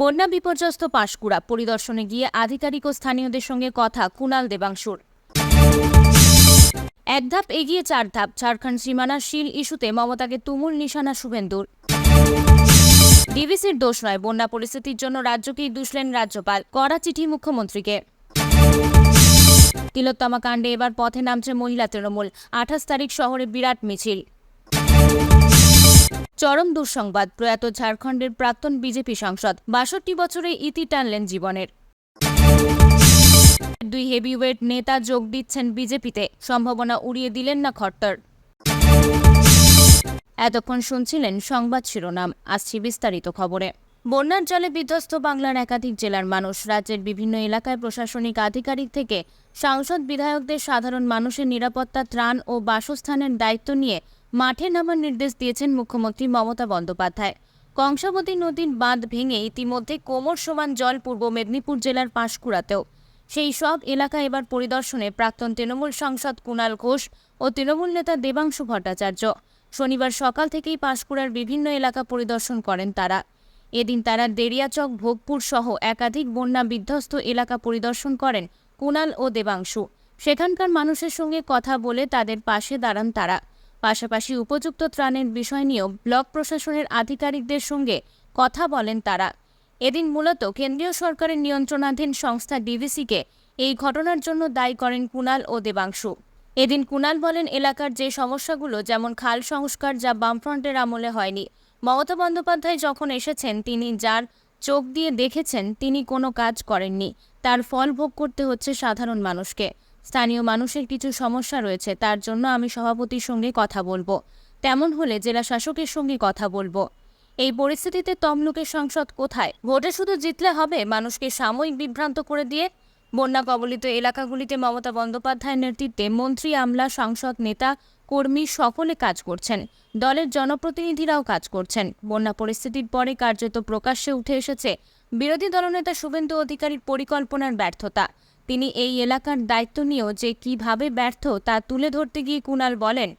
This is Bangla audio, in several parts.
বন্যা বিপর্যস্ত পাঁশকুড়া। পরিদর্শনে গিয়ে আধিকারিক ও স্থানীয়দের সঙ্গে কথা কুণাল দেবাংশুর। এক ধাপ এগিয়ে চার ধাপ, ঝাড়খণ্ড সীমানা শিল ইস্যুতে মমতাকে তুমুল নিশানা শুভেন্দুর। ডিভিসির দোষ নয়, বন্যা পরিস্থিতির জন্য রাজ্যকেই দুষলেন রাজ্যপাল, কড়া চিঠি মুখ্যমন্ত্রীকে। তিলোত্তমা কাণ্ডে এবার পথে নামছে মহিলা তৃণমূল, আঠাশ তারিখ শহরে বিরাট মিছিল। চরম দুঃসংবাদ, প্রয়াত ঝাড়খণ্ডের প্রাক্তন বিজেপি সাংসদ, বাষট্টি বছরে ইতি টানলেন জীবনের। দুই হেভিওয়েট নেতা যোগ দিচ্ছেন বিজেপিতে, সম্ভাবনা উড়িয়ে দিলেন না খট্টর। এতক্ষণ শুনছিলেন সংবাদ শিরোনাম, আসছি বিস্তারিত খবরে। বন্যার জলে বিধ্বস্ত বাংলার একাধিক জেলার মানুষ, রাজ্যের বিভিন্ন এলাকায় প্রশাসনিক আধিকারিক থেকে সাংসদ বিধায়কদের সাধারণ মানুষের নিরাপত্তা, ত্রাণ ও বাসস্থানের দায়িত্ব নিয়ে মাঠে নামার নির্দেশ দিয়েছেন মুখ্যমন্ত্রী মমতা বন্দ্যোপাধ্যায়। কংসাবতী নদীর বাঁধ ভেঙে ইতিমধ্যে কোমর সমান জল পূর্ব মেদিনীপুর জেলার পাঁশকুড়াতেও। সেই সব এলাকা এবার পরিদর্শনে প্রাক্তন তৃণমূল সাংসদ কুণাল ঘোষ ও তৃণমূল নেতা দেবাংশু ভট্টাচার্য। শনিবার সকাল থেকেই পাঁশকুড়ার বিভিন্ন এলাকা পরিদর্শন করেন তারা। এদিন তারা দেরিয়াচক ভোগপুর সহ একাধিক বন্যা বিধ্বস্ত এলাকা পরিদর্শন করেন কুণাল ও দেবাংশু। সেখানকার মানুষের সঙ্গে কথা বলে তাদের পাশে দাঁড়ান তারা। পাশাপাশি উপযুক্ত ত্রাণের বিষয় নিয়েও ব্লক প্রশাসনের আধিকারিকদের সঙ্গে কথা বলেন তারা। এদিন মূলত কেন্দ্রীয় সরকারের নিয়ন্ত্রণাধীন সংস্থা ডিভিসিকে এই ঘটনার জন্য দায়ী করেন কুণাল ও দেবাংশু। এদিন কুণাল বলেন, এলাকার যে সমস্যাগুলো, যেমন খাল সংস্কার যা বামফ্রন্টের আমলে হয়নি, মমতা বন্দ্যোপাধ্যায় যখন এসেছেন, তিনি যার চোখ দিয়ে দেখেছেন, তিনি কোনো কাজ করেননি। তার ফল ভোগ করতে হচ্ছে সাধারণ মানুষকে। স্থানীয় মানুষের কিছু সমস্যা রয়েছে, তার জন্য আমি সভাপতির সঙ্গে কথা বলব। তেমন হলে জেলা শাসকের সঙ্গে কথা বলব। এই পরিস্থিতিতে তমলুকের সংসদ কোথায়? ভোটে শুধু জিতলে হবে? মানুষকে সাময়িক বিভ্রান্ত করে দিয়ে বন্যা কবলিত এলাকাগুলিতে মমতা বন্দ্যোপাধ্যায়ের নেতৃত্বে মন্ত্রী, আমলা, সংসদ, নেতা, কর্মী সকলে কাজ করছেন। দলের জনপ্রতিনিধিরাও কাজ করছেন। বন্যা পরিস্থিতির পরে কার্যত প্রকাশ্যে উঠে এসেছে বিরোধী দলনেতা শুভেন্দু অধিকারীর পরিকল্পনার ব্যর্থতা। তিনি এই এলাকার দায়িত্ব নিয়েও যে কীভাবে ব্যর্থ তা তুলে ধরতে গিয়ে কুণাল বলেন,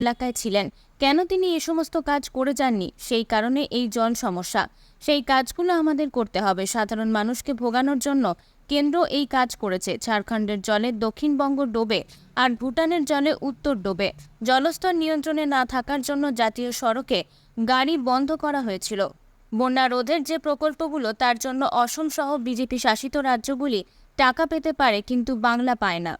এলাকায় ছিলেন। কেন তিনি এ সমস্ত কাজ করে যাননি? সেই কারণে এই জল সমস্যা। সেই কাজগুলো আমাদের করতে হবে। সাধারণ মানুষকে ভোগানোর জন্য কেন্দ্র এই কাজ করেছে। ঝাড়খণ্ডের জলে দক্ষিণবঙ্গ ডোবে আর ভুটানের জলে উত্তর ডোবে। জলস্তর নিয়ন্ত্রণে না থাকার জন্য জাতীয় সড়কে গাড়ি বন্ধ করা হয়েছিল। বন্যা রোধের যে প্রকল্পগুলো, তার জন্য অসম সহ বিজেপি শাসিত রাজ্যগুলি টাকা পেতে পারে, কিন্তু বাংলা পায় না।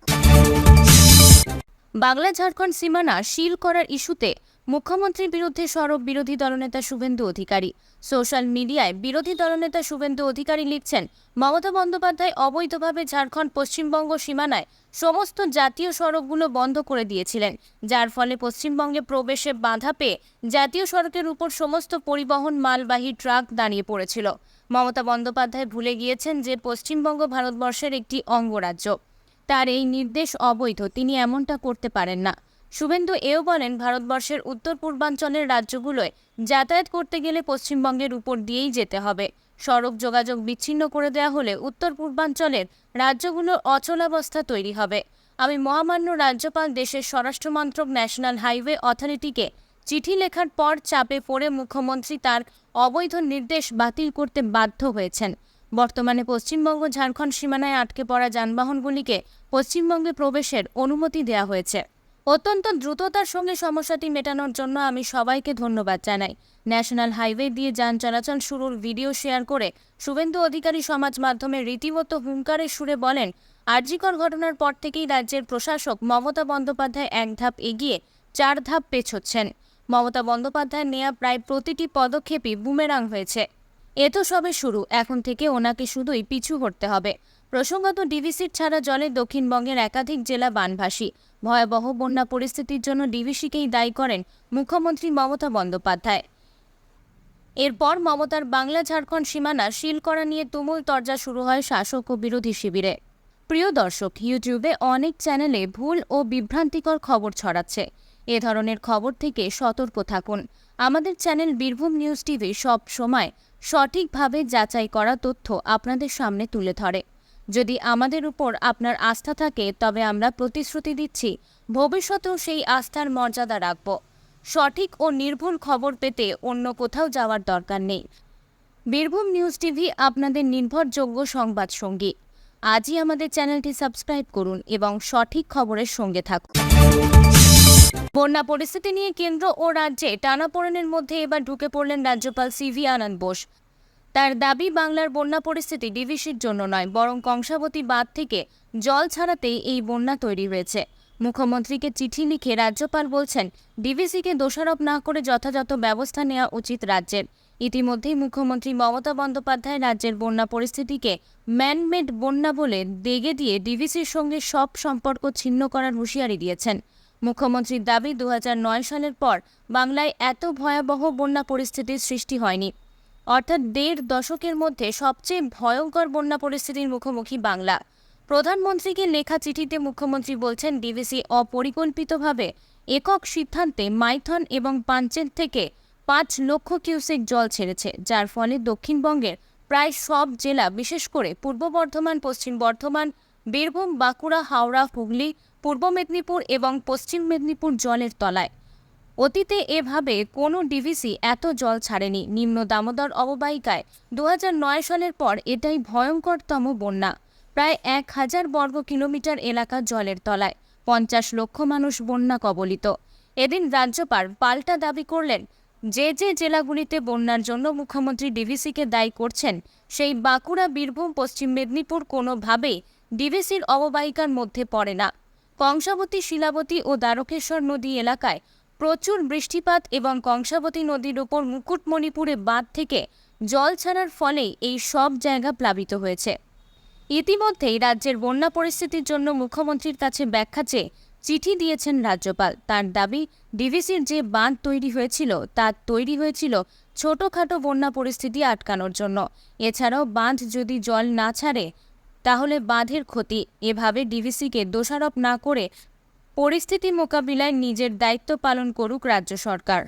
বাংলা ঝাড়খণ্ড সীমানা সিল করার ইস্যুতে মুখ্যমন্ত্রীর বিরুদ্ধে সরব বিরোধী দলনেতা শুভেন্দু অধিকারী। সোশ্যাল মিডিয়ায় বিরোধী দলনেতা শুভেন্দু অধিকারী লিখছেন, মমতা বন্দ্যোপাধ্যায় অবৈধভাবে ঝাড়খণ্ড পশ্চিমবঙ্গ সীমানায় সমস্ত জাতীয় সড়কগুলো বন্ধ করে দিয়েছিলেন, যার ফলে পশ্চিমবঙ্গে প্রবেশে বাধা পেয়ে জাতীয় সড়কের উপর সমস্ত পরিবহন, মালবাহী, ট্রাক দাঁড়িয়ে পড়েছিল। মমতা বন্দ্যোপাধ্যায় ভুলে গিয়েছেন যে পশ্চিমবঙ্গ ভারতবর্ষের একটি অঙ্গরাজ্য। তার এই নির্দেশ অবৈধ, তিনি এমনটা করতে পারেন না। শুভেন্দু এও বলেন, ভারতবর্ষের উত্তর পূর্বাঞ্চলের রাজ্যগুলোয় যাতায়াত করতে গেলে পশ্চিমবঙ্গের উপর দিয়েই যেতে হবে। সড়ক যোগাযোগ বিচ্ছিন্ন করে দেওয়া হলে উত্তর পূর্বাঞ্চলের রাজ্যগুলোর অচলাবস্থা তৈরি হবে। আমি মহামান্য রাজ্যপাল, দেশের স্বরাষ্ট্রমন্ত্রক, ন্যাশনাল হাইওয়ে অথরিটিকে চিঠি লেখার পর চাপে পড়ে মুখ্যমন্ত্রী তার অবৈধ নির্দেশ বাতিল করতে বাধ্য হয়েছেন। বর্তমানে পশ্চিমবঙ্গ ঝাড়খণ্ড সীমানায় আটকে পড়া যানবাহনগুলিকে পশ্চিমবঙ্গে প্রবেশের অনুমতি দেওয়া হয়েছে। অত্যন্ত দ্রুততার সঙ্গে সমস্যাটি মেটানোর জন্য আমি সবাইকে ধন্যবাদ জানাই। ন্যাশনাল হাইওয়ে দিয়ে যান চলাচল শুরুর ভিডিও শেয়ার করে শুভেন্দু অধিকারী সমাজ মাধ্যমে রীতিমতো হুঙ্কারের সুরে বলেন আরজিকর ঘটনার পর থেকেই রাজ্যের প্রশাসক মমতা বন্দ্যোপাধ্যায় এক ধাপ এগিয়ে, চার ধাপ পেছোচ্ছেন। মমতা বন্দ্যোপাধ্যায়ের নেয়া প্রায় প্রতিটি পদক্ষেপই বুমেরাং হয়েছে। এ তো সবে শুরু, এখন থেকে ওনাকে শুধুই পিছু হটতে হবে। প্রসঙ্গত ডিভিসির ছাড়া জলে দক্ষিণবঙ্গের একাধিক জেলা বানভাসী। ভয়াবহ বন্যা পরিস্থিতির জন্য ডিভিসিকেই দায়ী করেন মুখ্যমন্ত্রী মমতা বন্দ্যোপাধ্যায়। এরপর মমতার বাংলা ঝাড়খণ্ড সীমানা সিল করা নিয়ে তুমুল তরজা শুরু হয় শাসক ও বিরোধী শিবিরে। প্রিয় দর্শক, ইউটিউবে অনেক চ্যানেলে ভুল ও বিভ্রান্তিকর খবর ছড়াচ্ছে। এ ধরনের খবর থেকে সতর্ক থাকুন। আমাদের চ্যানেল বীরভূম নিউজ টিভি সব সময় সঠিকভাবে যাচাই করা তথ্য আপনাদের সামনে তুলে ধরে। যদি আমাদের উপর আপনার আস্থা থাকে, তবে আমরা প্রতিশ্রুতি দিচ্ছি, ভবিষ্যতেও সেই আস্থার মর্যাদা রাখব। সঠিক ও নির্ভুল খবর পেতে অন্য কোথাও যাওয়ার দরকার নেই। বীরভূম নিউজ টিভি আপনাদের নির্ভরযোগ্য সংবাদ সঙ্গী। আজই আমাদের চ্যানেলটি সাবস্ক্রাইব করুন এবং সঠিক খবরের সঙ্গে থাকুন। বন্যা পরিস্থিতি নিয়ে কেন্দ্র ও রাজ্যে টানাপোড়েনের মধ্যে এবার ঢুকে পড়লেন রাজ্যপাল সিভি আনন্দ বোস। তার দাবি, বাংলার বন্যা পরিস্থিতি ডিভিসির জন্য নয়, বরং কংসাবতী বাঁধ থেকে জল ছাড়াতেই এই বন্যা তৈরি হয়েছে। মুখ্যমন্ত্রীকে চিঠি লিখে রাজ্যপাল বলছেন, ডিভিসিকে দোষারোপ না করে যথাযথ ব্যবস্থা নেওয়া উচিত রাজ্যের। ইতিমধ্যেই মুখ্যমন্ত্রী মমতা বন্দ্যোপাধ্যায় রাজ্যের বন্যা পরিস্থিতিকে ম্যানমেড বন্যা বলে দেগে দিয়ে ডিভিসির সঙ্গে সব সম্পর্ক ছিন্ন করার হুঁশিয়ারি দিয়েছেন। মুখ্যমন্ত্রীর দাবি দু হাজার নয় সালের পর বাংলায় এত ভয়াবহ বন্যা পরিস্থিতির সৃষ্টি হয়নি। অর্থাৎ দেড় দশকের মধ্যে সবচেয়ে ভয়ঙ্কর বন্যা পরিস্থিতির মুখোমুখি বাংলা। প্রধানমন্ত্রীকে লেখা চিঠিতে মুখ্যমন্ত্রী বলছেন ডিভিসি অপরিকল্পিতভাবে একক সিদ্ধান্তে মাইথন এবং পাঞ্চেত থেকে পাঁচ লক্ষ কিউসেক জল ছেড়েছে, যার ফলে দক্ষিণবঙ্গের প্রায় সব জেলা, বিশেষ করে পূর্ব বর্ধমান, পশ্চিম বর্ধমান, বীরভূম, বাঁকুড়া, হাওড়া, হুগলি পূর্ব মেদিনীপুর এবং পশ্চিম মেদিনীপুর জলের তলায়। অতীতে এভাবে কোনো ডিভিসি এত জল ছাড়েনি। নিম্ন দামোদর অববাহিকায় দু হাজার নয় সালের পর এটাই ভয়ঙ্করতম বন্যা। প্রায় এক হাজার বর্গ কিলোমিটার এলাকা জলের তলায়। পঞ্চাশ লক্ষ মানুষ বন্যা কবলিত। এদিন রাজ্যপাল পাল্টা দাবি করলেন, যে যে জেলাগুলিতে বন্যার জন্য মুখ্যমন্ত্রী ডিভিসিকে দায়ী করছেন, সেই বাঁকুড়া, বীরভূম, পশ্চিম মেদিনীপুর কোনোভাবেই ডিভিসির অববাহিকার মধ্যে পড়ে না। কংসাবতী শিলাবতী ও দ্বারকেশ্বর নদী এলাকায় প্রচুর বৃষ্টিপাত এবং কংসাবতী নদীর উপর মুকুটমণিপুরে বাঁধ থেকে জল ছাড়ার ফলেই এই সব জায়গা প্লাবিত হয়েছে। ইতিমধ্যেই রাজ্যের বন্যা পরিস্থিতির জন্য মুখ্যমন্ত্রীর কাছে ব্যাখ্যা চেয়ে চিঠি দিয়েছেন রাজ্যপাল। তার দাবি, ডিভিসির যে বাঁধ তৈরি হয়েছিল, তা তৈরি হয়েছিল ছোটখাটো বন্যা পরিস্থিতি আটকানোর জন্য। এছাড়াও বাঁধ যদি জল না ছাড়ে তাহলে বাঁধের ক্ষতি। এভাবে ডিভিসিকে দোষারোপ না করে পরিস্থিতি মোকাবিলায় নিজের দায়িত্ব পালন করুক রাজ্য সরকার।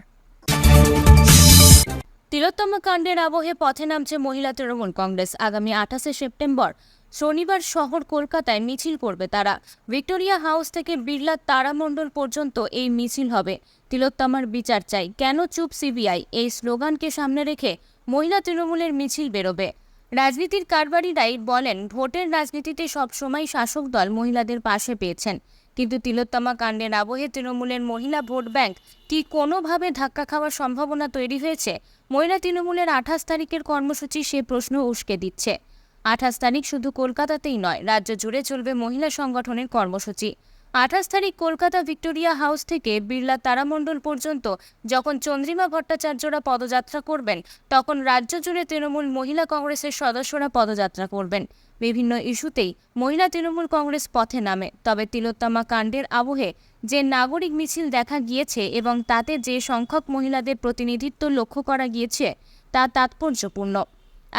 তিলোত্তমা কাণ্ডের আবহে পথে নামছে মহিলা তৃণমূল কংগ্রেস। আগামী আঠাশে সেপ্টেম্বর শনিবার শহর কলকাতায় মিছিল করবে তারা। ভিক্টোরিয়া হাউস থেকে বিড়লা তারামণ্ডল পর্যন্ত এই মিছিল হবে। তিলোত্তমার বিচার চাই। কেন চুপ সিবিআই? এই স্লোগানকে সামনে রেখে মহিলা তৃণমূলের মিছিল বেরোবে। রাজনীতির কারবারিরাই বলেন, ভোটের রাজনীতিতে সবসময় শাসক দল মহিলাদের পাশে পেয়েছেন। কিন্তু তিলোত্তমা কাণ্ডের আবহে তৃণমূলের মহিলা ভোট ব্যাংক কি কোনোভাবে ধাক্কা খাওয়ার সম্ভাবনা তৈরি হয়েছে? মহিলা তৃণমূলের আঠাশ তারিখের কর্মসূচি সে প্রশ্ন উস্কে দিচ্ছে। আঠাশ তারিখ শুধু কলকাতাতেই নয়, রাজ্য জুড়ে চলবে মহিলা সংগঠনের কর্মসূচি। আঠাশ তারিখ কলকাতা ভিক্টোরিয়া হাউস থেকে বিড়লা তারামণ্ডল পর্যন্ত যখন চন্দ্রিমা ভট্টাচার্যরা পদযাত্রা করবেন, তখন রাজ্য জুড়ে তৃণমূল মহিলা কংগ্রেসের সদস্যরা পদযাত্রা করবেন। বিভিন্ন ইস্যুতেই মহিলা তৃণমূল কংগ্রেস পথে নামে। তবে তিলোত্তমা কাণ্ডের আবহে যে নাগরিক মিছিল দেখা গিয়েছে এবং তাতে যে সংখ্যক মহিলাদের প্রতিনিধিত্ব লক্ষ্য করা গিয়েছে, তা তাৎপর্যপূর্ণ।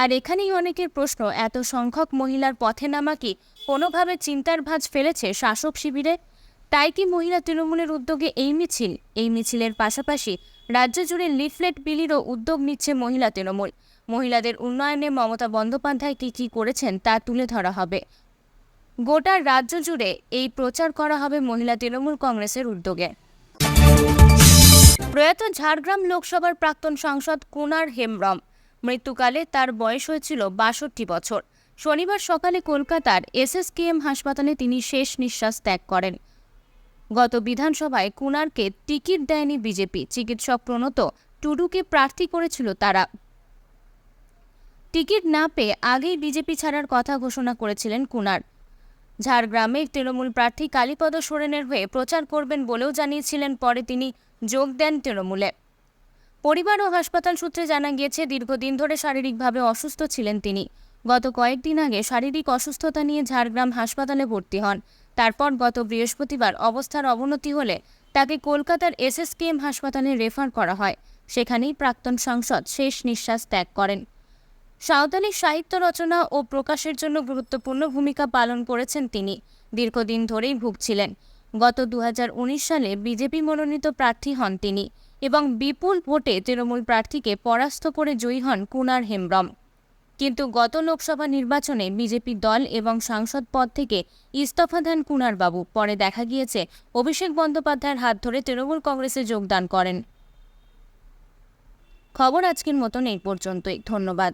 আর এখানেই অনেকের প্রশ্ন, এত সংখ্যক মহিলার পথে নামা কি কোনোভাবে চিন্তার ভাঁজ ফেলেছে শাসক শিবিরে? তাই কি মহিলা তৃণমূলের উদ্যোগে এই মিছিল? এই মিছিলের পাশাপাশি রাজ্য জুড়ে লিফলেট বিলিরও উদ্যোগ নিচ্ছে মহিলা তৃণমূল। মহিলাদের উন্নয়নে মমতা বন্দ্যোপাধ্যায় কী কী করেছেন তা তুলে ধরা হবে। গোটা রাজ্য জুড়ে এই প্রচার করা হবে মহিলা তৃণমূল কংগ্রেসের উদ্যোগে। প্রয়াত ঝাড়গ্রাম লোকসভার প্রাক্তন সাংসদ কুনার হেমব্রম। মৃত্যুকালে তার বয়স হয়েছিল বাষট্টি বছর। শনিবার সকালে কলকাতার এসএসকেএম হাসপাতালে তিনি শেষ নিঃশ্বাস ত্যাগ করেন। গত বিধানসভায় কুনারকে টিকিট দেয়নি বিজেপি। চিকিৎসক প্রণত টুডুকে প্রার্থী করেছিল তারা। টিকিট না পেয়ে আগেই বিজেপি ছাড়ার কথা ঘোষণা করেছিলেন কুনার। ঝাড়গ্রামে তৃণমূল প্রার্থী কালীপদ সোরেনের হয়ে প্রচার করবেন বলেও জানিয়েছিলেন, পরে তিনি যোগ দেন তৃণমূলে। পরিবার ও হাসপাতাল সূত্রে জানা গিয়েছে, দীর্ঘদিন ধরে শারীরিকভাবে অসুস্থ ছিলেন তিনি। গত কয়েকদিন আগে শারীরিক অসুস্থতা নিয়ে ঝাড়গ্রাম হাসপাতালে ভর্তি হন। তারপর গত বৃহস্পতিবার অবস্থার অবনতি হলে তাকে কলকাতার এসএসকেএম হাসপাতালে রেফার করা হয়। সেখানেই প্রাক্তন সাংসদ শেষ নিঃশ্বাস ত্যাগ করেন। সাঁওতালি সাহিত্য রচনা ও প্রকাশের জন্য গুরুত্বপূর্ণ ভূমিকা পালন করেছেন তিনি। দীর্ঘদিন ধরেই ভুগছিলেন। গত দু হাজার উনিশ সালে বিজেপি মনোনীত প্রার্থী হন তিনি। এবং বিপুল ভোটে তৃণমূল প্রার্থীকে পরাস্ত করে জয়ী হন কুনার হেমব্রম। কিন্তু গত লোকসভা নির্বাচনে বিজেপি দল এবং সাংসদ পদ থেকে ইস্তফা দেন কুনারবাবু পরে দেখা গিয়েছে, অভিষেক বন্দ্যোপাধ্যায়ের হাত ধরে তৃণমূল কংগ্রেসে যোগদান করেন। খবর আজকের মতন এই পর্যন্তই। ধন্যবাদ।